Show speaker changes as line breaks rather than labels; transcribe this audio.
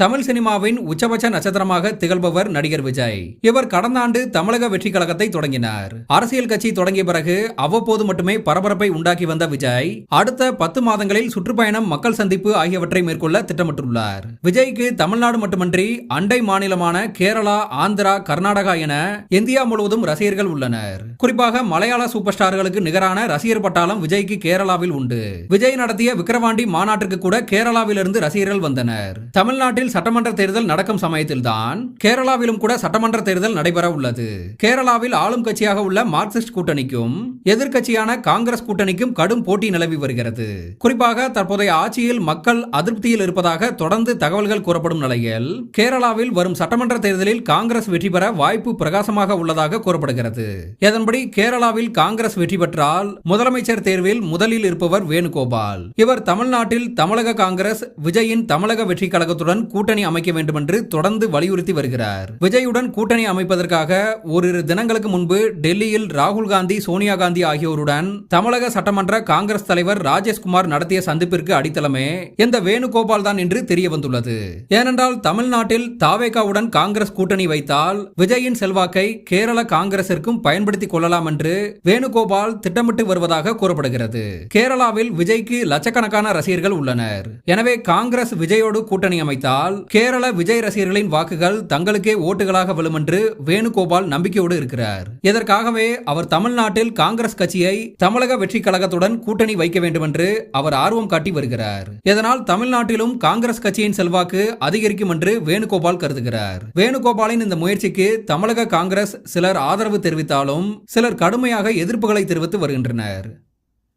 தமிழ் சினிமாவின் உச்சபட்ச நட்சத்திரமாக திகழ்பவர் நடிகர் விஜய். இவர் கடந்த ஆண்டு தமிழக வெற்றி கழகத்தை தொடங்கினார். அரசியல் கட்சி தொடங்கிய பிறகு அவ்வப்போது மட்டுமே பரபரப்பை உண்டாக்கி வந்த விஜய் அடுத்த பத்து மாதங்களில் சுற்றுப்பயணம் மக்கள் சந்திப்பு ஆகியவற்றை மேற்கொள்ள திட்டமிட்டுள்ளார். விஜய்க்கு தமிழ்நாடு மட்டுமன்றி அண்டை மாநிலமான கேரளா ஆந்திரா கர்நாடகா என இந்தியா முழுவதும் ரசிகர்கள் உள்ளனர். குறிப்பாக மலையாள சூப்பர் ஸ்டார்களுக்கு நிகரான ரசிகர் பட்டாளம் விஜய்க்கு கேரளாவில் உண்டு. விஜய் நடத்திய விக்கிரவாண்டி மாநாட்டிற்கு கூட கேரளாவிலிருந்து ரசிகர்கள் வந்தனர். தமிழ்நாட்டில் சட்டமன்ற தேர்தல் நடக்கும் சமயத்தில்தான் கேரளாவிலும் கூட சட்டமன்ற தேர்தல் நடைபெற உள்ளது. கேரளாவில் ஆளும் கட்சியாக உள்ள மார்க்சிஸ்ட் கூட்டணிக்கும் எதிர்கட்சியான காங்கிரஸ் கூட்டணிக்கும் கடும் போட்டி நிலவி வருகிறது. குறிப்பாக தற்போதைய ஆட்சியில் மக்கள் அதிருப்தியில் இருப்பதாக தொடர்ந்து தகவல்கள் கூறப்படும் நிலையில் கேரளாவில் வரும் சட்டமன்ற தேர்தலில் காங்கிரஸ் வெற்றி பெற வாய்ப்பு பிரகாசமாக உள்ளதாக கூறப்படுகிறது. இதன்படி கேரளாவில் காங்கிரஸ் வெற்றி பெற்றால் முதலமைச்சர் தேர்வில் முதலில் இருப்பவர் வேணுகோபால். இவர் தமிழ்நாட்டில் தமிழக காங்கிரஸ் விஜயின் தமிழக வெற்றி கழகத்துடன் கூட்டணி அமைக்க வேண்டும் என்று தொடர்ந்து வலியுறுத்தி வருகிறார். விஜயுடன் கூட்டணி அமைப்பதற்காக ஓரிரு தினங்களுக்கு முன்பு டெல்லியில் ராகுல் காந்தி சோனியா காந்தி ஆகியோருடன் தமிழக சட்டமன்ற காங்கிரஸ் தலைவர் ராஜேஷ்குமார் நடத்திய சந்திப்பிற்கு அடித்தளமே இந்த வேணுகோபால் தான் என்று தெரிய வந்துள்ளது. ஏனென்றால் தமிழ்நாட்டில் தாவேகாவுடன் காங்கிரஸ் கூட்டணி வைத்தால் விஜயின் செல்வாக்கை கேரள காங்கிரசிற்கும் பயன்படுத்திக் கொள்ளலாம் என்று வேணுகோபால் திட்டமிட்டு வருவதாக கூறப்படுகிறது. கேரளாவில் விஜய்க்கு லட்சக்கணக்கான ரசிகர்கள் உள்ளனர். எனவே காங்கிரஸ் விஜயோடு கூட்டணி அமைத்தால் கேரள விஜய் ரசிகர்களின் வாக்குகள் தங்களுக்கே ஓட்டுகளாக விழும் என்று வேணுகோபால் நம்பிக்கையோடு இருக்கிறார். இதற்காகவே அவர் தமிழ்நாட்டில் காங்கிரஸ் கட்சியை தமிழக வெற்றி கழகத்துடன் கூட்டணி வைக்க வேண்டும் என்று அவர் ஆர்வம் காட்டி வருகிறார். இதனால் தமிழ்நாட்டிலும் காங்கிரஸ் கட்சியின் செல்வாக்கு அதிகரிக்கும் என்று வேணுகோபால் கருதுகிறார். வேணுகோபாலின் இந்த முயற்சிக்கு தமிழக காங்கிரஸ் சிலர் ஆதரவு தெரிவித்தாலும் சிலர் கடுமையாக எதிர்ப்புகளை தெரிவித்து வருகின்றனர்.